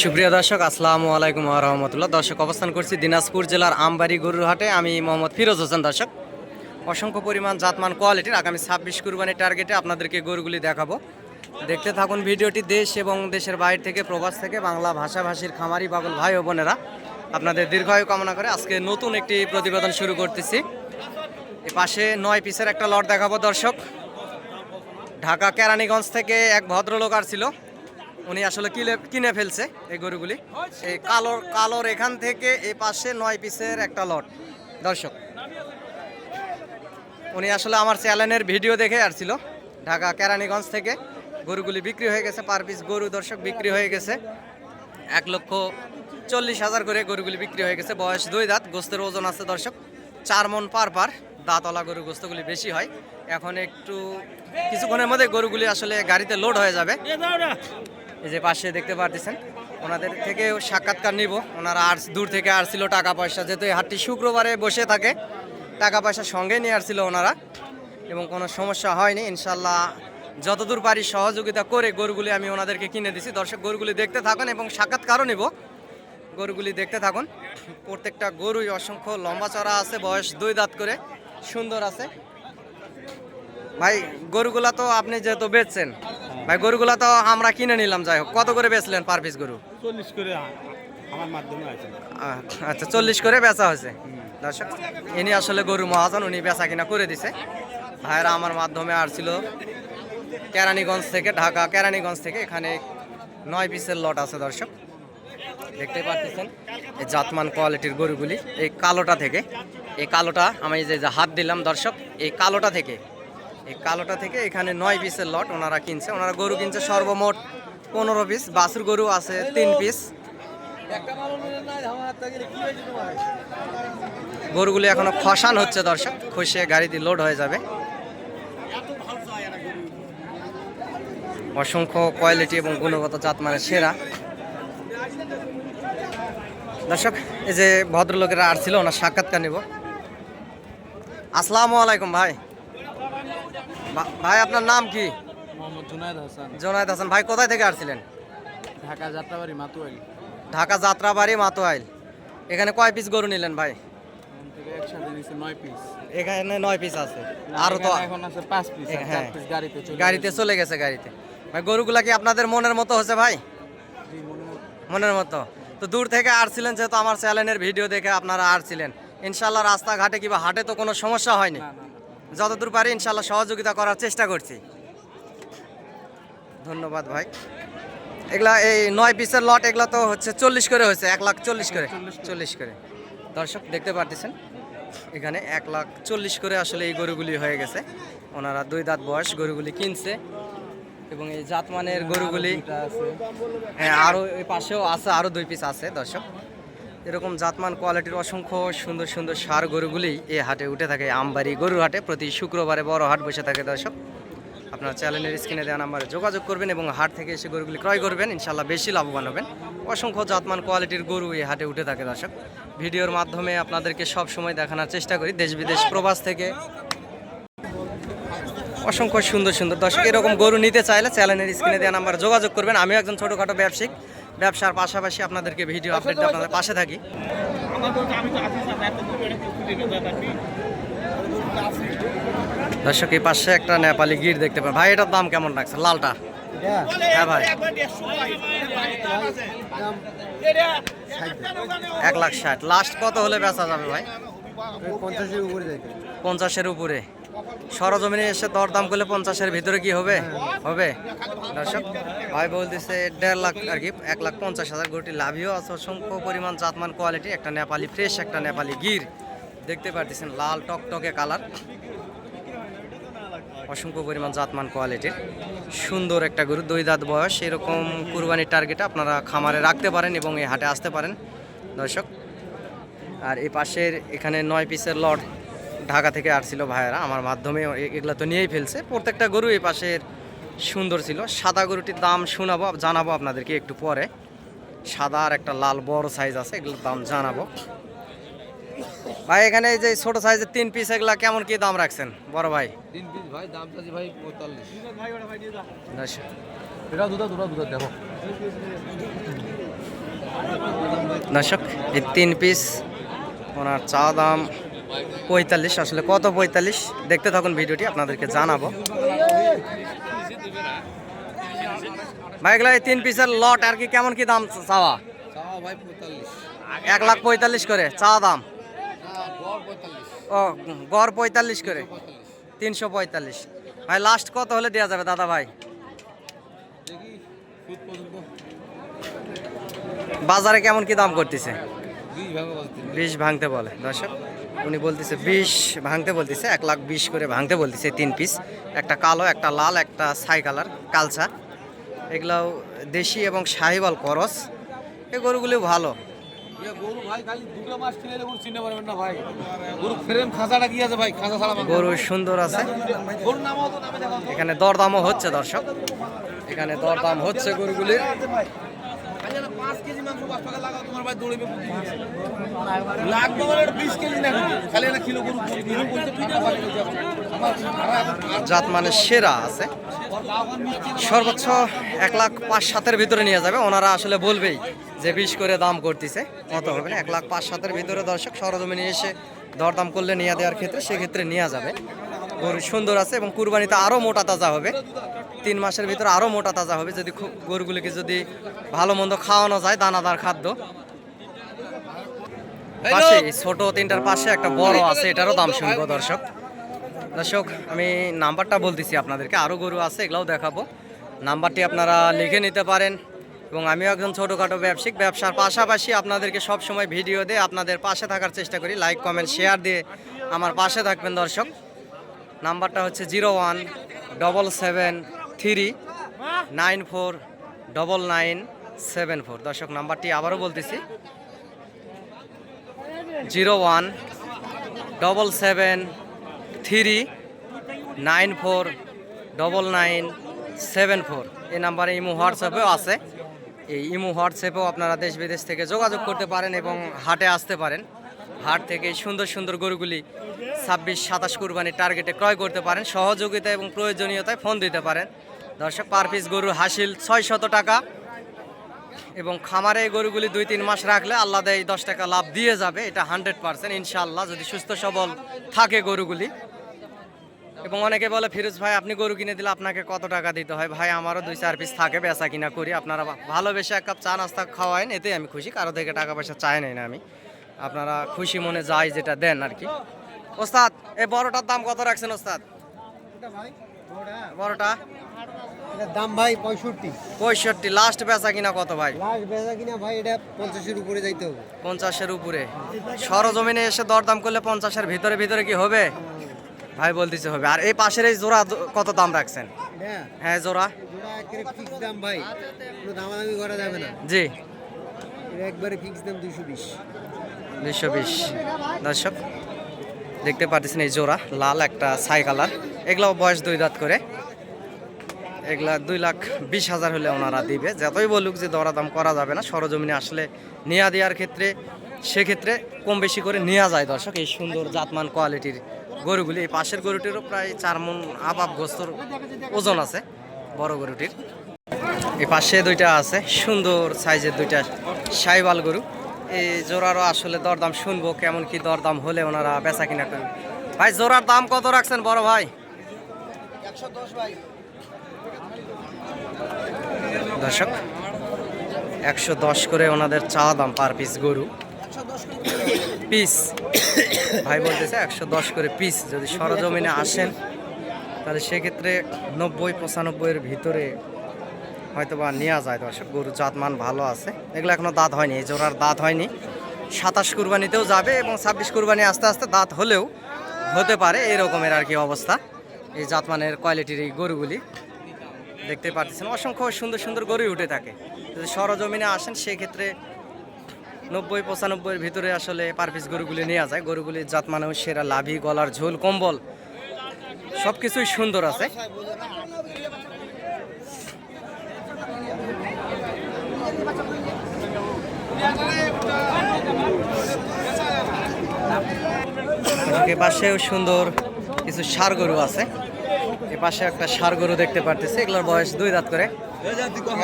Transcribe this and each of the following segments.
সুপ্রিয় দর্শক, আসসালামু আলাইকুম রহমতুল্লাহ। দর্শক, অবস্থান করছি দিনাজপুর জেলার আমবাড়ি গরুরহাটে। আমি মোহাম্মদ ফিরোজ হোসেন, দর্শক। অসংখ্য পরিমাণ জাতমান কোয়ালিটির আগামী ছাব্বিশ কুরবানির টার্গেটে আপনাদেরকে গরুগুলি দেখাবো। দেখতে থাকুন ভিডিওটি দেশ এবং দেশের বাইরে থেকে, প্রবাস থেকে, বাংলা ভাষাভাষীর খামারি পাগল ভাই ও বোনেরা। আপনাদের দীর্ঘায়ু কামনা করে আজকে নতুন একটি প্রতিবেদন শুরু করতেছি। এ পাশে নয় পিসের একটা লট দেখাবো, দর্শক। ঢাকা কেরানীগঞ্জ থেকে এক ভদ্রলোক আসছিল। উনি আসলে কিনে কিনে ফেলছে এই গরুগুলি। এই কালোর কালোর এখান থেকে এই পাশে নয় পিসের একটা লট। দর্শক, উনি আসলে আমার চ্যানেলের ভিডিও দেখে আসছিল। ঢাকা কেরানীগঞ্জ থেকে গরুগুলি বিক্রি হয়ে গেছে, পার পিস গরু দর্শক বিক্রি হয়ে গেছে। এক লক্ষ চল্লিশ হাজার করে গরুগুলি বিক্রি হয়ে গেছে। বয়স দুই দাঁত, গোস্তের ওজন আছে দর্শক চার মন পার পার। দাঁতওয়ালা গরু গোস্তগুলি বেশি হয়। এখন একটু কিছুক্ষণের মধ্যে গরুগুলি আসলে গাড়িতে লোড হয়ে যাবে। এই যে পাশে দেখতে পারতেছেন ওনাদের থেকে সাক্ষাৎকার নিব। ওনারা আর দূর থেকে আসছিল টাকা পয়সা যেহেতু এই হাটটি শুক্রবারে বসে থাকে টাকা পয়সা সঙ্গে নিয়ে আসছিল ওনারা এবং কোনো সমস্যা হয়নি। ইনশাল্লাহ যতদূর পারি সহযোগিতা করে গরুগুলি আমি ওনাদেরকে কিনে দিছি। দর্শক গরুগুলি দেখতে থাকুন এবং সাক্ষাৎকারও নিব। গরুগুলি দেখতে থাকুন। প্রত্যেকটা গরুই অসংখ্য লম্বা চড়া আছে বয়স দুই দাঁত করে। সুন্দর আছে। ভাই গরুগুলা তো আপনি যেহেতু বেচছেন ভাই গরুগুলা তো আমরা কিনে নিলাম যাই হোক। কত করে বেচলেন পার পিস গরু? চল্লিশ করে আমার মাধ্যমে আছে আচ্ছা চল্লিশ করে বেচা হয়েছে। দর্শক ইনি আসলে গরু মহাজন উনি বেচা কিনা করে দিছে। ভাইরা আমার মাধ্যমে আসছিল কেরানীগঞ্জ থেকে ঢাকা কেরানীগঞ্জ থেকে। এখানে নয় পিসের লট আছে দর্শক। দেখতে পাচ্ছেন এই জাতমান কোয়ালিটির গরুগুলি এই কালোটা থেকে। এই কালোটা, আমি যে হাত দিলাম দর্শক, এই কালোটা থেকে। এই কালোটা থেকে এখানে নয় পিসের লট ওনারা কিনছে। ওনারা গরু কিনছে সর্বমোট পনেরো পিস। বাছুর গরু আছে তিন পিস। গরুগুলি এখনও খসান হচ্ছে দর্শক। খসিয়ে গাড়িতে লোড হয়ে যাবে। অসংখ্য কোয়ালিটি এবং গুণগত জাত মানে সেরা। দর্শক, এই যে ভদ্রলোকেরা আর ছিল, ওনার সাক্ষাৎকার নিব। আসসালামু আলাইকুম ভাই। ভাই আপনার নাম কি? মোহাম্মদ জুনায়দ হাসান। জোনায়দ হাসান ভাই কোথায় থেকে আসছিলেন? ঢাকা যাত্রাবাড়ি মাতুয়াইল। ঢাকা যাত্রাবাড়ি মাতোয়াইল। এখানে কয় পিস গরু নিলেন ভাই? এখানে নয় পিস আছে। আরও তো এখন আছে পাঁচ পিস আর হ্যাঁ। গাড়িতে চলে গেছে। গাড়িতে। ভাই গরুগুলা কি আপনাদের মনের মতো হচ্ছে ভাই। মনের মতো। তো দূর থেকে আসছিলেন যেহেতু আমার চ্যানেলের ভিডিও দেখে আপনারা আসছিলেন। ইনশাল্লাহ রাস্তাঘাটে কিংবা হাটে তো কোনো সমস্যা হয়নি। যতদূর পারি ইনশাল্লাহ সহযোগিতা করার চেষ্টা করছি। ধন্যবাদ ভাই। এগুলা এই নয় পিসের লট এগুলা তো হচ্ছে চল্লিশ করে হয়েছে এক লাখ চল্লিশ করে। চল্লিশ করে। দর্শক দেখতে পারতেছেন? এখানে এক লাখ চল্লিশ করে আসলে এই গরুগুলি হয়ে গেছে। ওনারা দুই দাঁত বয়স গরুগুলি কিনছে। এবং এই জাতমানের গরুগুলি আছে। হ্যাঁ আরও এই পাশেও আছে আরও দুই পিস আছে দর্শক। এরকম জাতমান কোয়ালিটির অসংখ্য সুন্দর সুন্দর সার গরুগুলি এই হাটে উঠে থাকে। আমবাড়ি গরুর হাটে প্রতি শুক্রবারে বড় হাট বসে থাকে দর্শক। আপনার চ্যানেলের স্ক্রিনে দেওয়া নাম্বারে যোগাযোগ করবেন এবং হাট থেকে এসে গরুগুলি ক্রয় করবেন। ইনশাল্লাহ বেশি লাভবান হবেন। অসংখ্য জাতমান কোয়ালিটির গরু এই হাটে উঠে থাকে দর্শক। ভিডিওর মাধ্যমে আপনাদেরকে সব সময় দেখানোর চেষ্টা করি দেশ বিদেশ প্রবাস থেকে। অসংখ্য সুন্দর সুন্দর দর্শক, এরকম গরু নিতে চাইলে চ্যানেলের স্ক্রিনে দেওয়া নাম্বার যোগাযোগ করবেন। আমিও একজন ছোটোখাটো ব্যবসায়িক। ব্যবসার পাশাপাশি আপনাদেরকে ভিডিও আপডেট আপনাদের পাশে থাকি। দর্শক এই পাশে একটা নেপালি গির দেখতে পাবেন। ভাই এটার দাম কেমন লাগছে? লালটা? হ্যাঁ ভাই। এক লাখ ষাট। লাস্ট কত হলে বেচা যাবে ভাই? পঞ্চাশের উপরে পঞ্চাশের উপরে। সরজমিনে এসে দরদাম করলে পঞ্চাশের ভিতরে কি হবে? হবে? দর্শক, ভাই বলতেছে দেড় লাখ আর কি, এক লাখ পঞ্চাশ হাজার গরুটি লাভিও আছে। অসংখ্য পরিমাণ জাতমান কোয়ালিটি একটা নেপালি ফ্রেশ একটা নেপালি গির। দেখতে পারতেছেন লাল টকটকে কালার অসংখ্য পরিমাণ জাতমান কোয়ালিটির সুন্দর একটা গরু, দুই দাঁত বয়স। এরকম কুরবানির টার্গেটে আপনারা খামারে রাখতে পারেন এবং এই হাটে আসতে পারেন। দর্শক, আর এই পাশের এখানে নয় পিসের লট ঢাকা থেকে আসছিল ভাইয়েরা আমার মাধ্যমে এগুলা তো নিয়েই ফেলছে। প্রত্যেকটা গরু এই পাশের সুন্দর ছিল। সাদা গরুটির দাম শোনাবো জানাব আপনাদেরকে একটু পরে। সাদা আর একটা লাল বড় সাইজ আছে এগুলোর দাম জানাব। ভাই এখানে এই যে ছোট সাইজের তিন পিস এগুলা কেমন কি দাম রাখছেন? বড় ভাই। তিন পিস ভাই দাম চাচ্ছি ভাই পঁয়তাল্লিশ। এটা দুধা দুধা দুধা দেখো। দর্শক এই তিন পিস ওনার চা দাম পঁয়তাল্লিশ আসলে কত পঁয়তাল্লিশ? দেখতে থাকুন ভিডিওটি আপনাদেরকে জানাব। ভাই এগুলো এই তিন পিসের লট আর কি কেমন কি দাম চাওয়া চাওয়া? এক লাখ পঁয়তাল্লিশ করে চা দাম? গড় পঁয়তাল্লিশ ও গড় পঁয়তাল্লিশ করে তিনশো পঁয়তাল্লিশ। ভাই লাস্ট কত হলে দেওয়া যাবে দাদা ভাই? বাজারে কেমন কি দাম করতেছে? বিষ ভাঙতে বলে দর্শক। উনি বলতেছে বিষ ভাঙতে বলতেছে এক লাখ বিশ করে ভাঙতে বলতেছে তিন পিস একটা কালো একটা লাল একটা ছাই কালার কালচা। এগুলাও দেশি এবং শাহিবাল করস। এই গরুগুলিও ভালো। গরু কিনে গরু সুন্দর আছে। এখানে দরদামও হচ্ছে দর্শক। এখানে দরদাম হচ্ছে গরুগুলির। জাত মানে সেরা আছে। সর্বোচ্চ এক লাখ পাঁচ সাতের ভিতরে নিয়ে যাবে। ওনারা আসলে বলবেই যে বিশ করে দাম করতেছে। কত হবে না? এক লাখ পাঁচ সাতের ভিতরে দর্শক সরজমিনে এসে দরদাম করলে নিয়ে দেওয়ার ক্ষেত্রে সেক্ষেত্রে নেওয়া যাবে। গরু সুন্দর আছে এবং কুরবানিতে আরও মোটা তাজা হবে। তিন মাসের ভিতরে আরও মোটা তাজা হবে যদি খুব গরুগুলিকে যদি ভালো মন্দ খাওয়ানো যায় দানাদার খাদ্য। পাশে ছোট তিনটার পাশে একটা বড় আছে এটারও দাম শুনব দর্শক। দর্শক আমি নাম্বারটা বলতেছি আপনাদেরকে আরও গরু আছে এগুলাও দেখাবো। নাম্বারটি আপনারা লিখে নিতে পারেন এবং আমিও একজন ছোটোখাটো ব্যবসায়িক ব্যবসার পাশাপাশি আপনাদেরকে সব সময় ভিডিও দিয়ে আপনাদের পাশে থাকার চেষ্টা করি। লাইক কমেন্ট শেয়ার দিয়ে আমার পাশে থাকবেন দর্শক। নাম্বারটা হচ্ছে zero one double seven three nine four double nine seven four. দর্শক, নাম্বারটি আবারও বলতেছি। Zero one double seven three nine four double nine seven four. এই নাম্বারে ইমো হোয়াটসঅ্যাপেও আছে। এই ইমো হোয়াটসঅ্যাপেও আপনারা দেশ বিদেশ থেকে যোগাযোগ করতে পারেন এবং হাটে আসতে পারেন। হাট থেকে সুন্দর সুন্দর গরুগুলি ছাব্বিশ, সাতাশ কুরবানির টার্গেটে ক্রয় করতে পারেন, সহযোগিতা এবং প্রয়োজনীয়তায় ফোন দিতে পারেন। দর্শক পার পিস গরুর হাসিল ছয় শত টাকা এবং খামারে এই গরুগুলি দুই, তিন মাস রাখলে আল্লাহ দেয় দশ টাকা লাভ দিয়ে যাবে, এটা হান্ড্রেড পার্সেন্ট ইনশাল্লাহ যদি সুস্থ সবল থাকে গরুগুলি। এবং অনেকে বলে, ফিরোজ ভাই, আপনি গরু কিনে দিলে আপনাকে কত টাকা দিতে হয়? ভাই, আমারও দুই, চার পিস থাকে, বেচা কিনা করি, আপনারা ভালোবেসে এক কাপ চা নাস্তা খাওয়ায়েন এতে আমি খুশি, কারও থেকে টাকা পয়সা চাই নাই না আমি। আপনারা খুশি মনে যাই যেটা দেন আর কি। ওস্তাদ এই বড়টার দাম কত রাখছেন ওস্তাদ? বড়টা। দাম ভাই পঁয়ষট্টি। পঁয়ষট্টি লাস্ট বেচা কিনা কত ভাই? লাস্ট বেচা কিনা ভাই এটা পঞ্চাশের উপরে যাইতে হবে। পঞ্চাশের উপরে। সরজমিনে এসে দরদাম করলে পঞ্চাশের ভিতরে ভিতরে কি হবে? ভাই বলতেছে হবে। আর এই পাশের এই জোড়া কত দাম রাখছেন? হ্যাঁ জোড়া। দাম ভাই। দামাদামি করা যাবে না। জি। একবারে ফিক্স দাম দুশো বিশ। দুশো বিশ। দর্শক দেখতে পাচ্ছেন এই জোড়া, লাল একটা ছাই কালার। এগুলো বয়স দুই দাঁত করে। এগুলা দুই লাখ বিশ হাজার হলে ওনারা দিবে। যতই বলুক যে দরাদাম করা যাবে না, সরজমিনে আসলে নেওয়া দেওয়ার ক্ষেত্রে, সেক্ষেত্রে কম বেশি করে নেওয়া যায় দর্শক। এই সুন্দর জাতমান কোয়ালিটির গরুগুলি, এই পাশের গরুটিরও প্রায় চার মন আপাপ গোস্তর ওজন আছে, বড় গরুটির। এই পাশে দুইটা আছে, সুন্দর সাইজের দুইটা সাইবাল গরু। এই জোড়ারও আসলে দরদাম শুনব কেমন কি দরদাম হলে ওনারা বেচা কিনা করবে। ভাই, জোড়ার দাম কত রাখছেন বড় ভাই? দর্শক, একশো দশ করে ওনাদের চা দাম পার পিস গরু। পিস ভাই বলতেছে একশো দশ করে পিস যদি সরজমিনে আসেন, তাহলে সেক্ষেত্রে নব্বই, পঁচানব্বইয়ের ভিতরে হয়তো বা নেওয়া যায় দর্শক। গরুর জাতমান ভালো আছে। এগুলো এখনও দাঁত হয়নি, এই জোড়ার দাঁত হয়নি। সাতাশ কুরবানিতেও যাবে এবং ছাব্বিশ কুরবানি আস্তে আস্তে দাঁত হলেও হতে পারে, এরকমের আর কি অবস্থা। এই জাতমানের কোয়ালিটির এই গরুগুলি দেখতে পাচ্ছেন। অসংখ্য সুন্দর সুন্দর গরুই উঠে থাকে। যদি সরজমিনে আসেন, সেক্ষেত্রে নব্বই পঁচানব্বইয়ের ভিতরে আসলে পার পিস গরুগুলি নেওয়া যায়। গরুগুলির জাতমানেও সেরা লাভি গলার ঝোল, কম্বল সব কিছুই সুন্দর আছে। এ পাশেও সুন্দর কিছু সার গরু আছে। এ পাশে একটা সার গরু দেখতে পারতেছি, এগুলোর বয়স দুই দাঁত করে।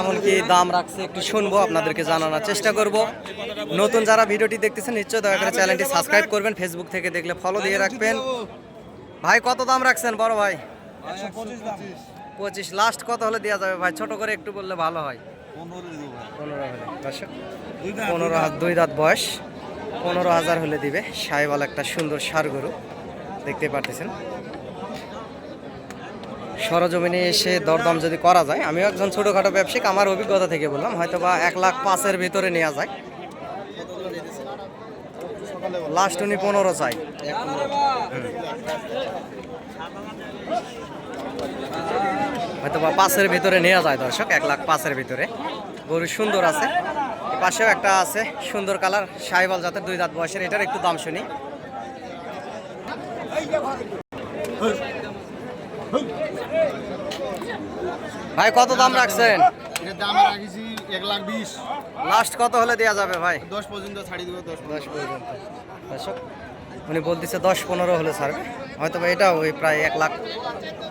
এমনকি দাম রাখছে, একটু শুনব, আপনাদেরকে জানানোর চেষ্টা করব। নতুন যারা ভিডিওটি দেখতেছেন, নিশ্চয়ই দয়া করে চ্যানেলটি সাবস্ক্রাইব করবেন ফেসবুক থেকে দেখলে ফলো দিয়ে রাখবেন। ভাই, কত দাম রাখছেন, বড় ভাই? পঁচিশ, লাস্ট কত হলে দেওয়া যাবে ভাই? ছোট করে একটু বললে ভালো হয়। পনেরো হলে পনেরো দুই দাঁত বয়স। পনেরো হাজার হলে দিবে। সাহেবাল একটা সুন্দর সার গরু। দেখতে পারতেছেন। সরজমিনে এসে দরদাম যদি করা যায়, আমিও একজন ছোটোখাটো ব্যবসায়িক, আমার অভিজ্ঞতা থেকে বললাম হয়তো বা এক লাখ পাঁচের ভিতরে নেওয়া যায়। লাস্ট উনি পনেরো চাই। হয়তো বা পাঁচের ভিতরে নেওয়া যায় দর্শক, এক লাখ পাঁচের ভিতরে। গরু সুন্দর আছে। পাশেও একটা আছে সুন্দর কালার সাইবাল জাতের দুই দাঁত বয়সের এটার একটু দাম শুনি। ভাই কত দাম রাখছেন? লাস্ট কত হলে দেওয়া যাবে ভাই? দশ পর্যন্ত ছাড়ি দেবো দশ দশ পর্যন্ত। উনি বলতেছে দশ পনেরো হলে ছাড়বে। হয়তো বা এটা ওই প্রায় এক লাখ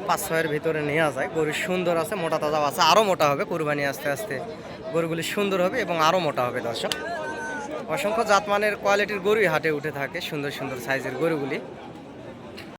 পাঁচ ছয়ের ভিতরে নেওয়া যায়। গরু সুন্দর আছে মোটা তাজা আছে আরও মোটা হবে কুরবানি আস্তে আস্তে। গরুগুলি সুন্দর হবে এবং আরও মোটা হবে, দর্শক। অসংখ্য জাতমানের কোয়ালিটির গরুই হাটে উঠে থাকে, সুন্দর সুন্দর সাইজের গরুগুলি।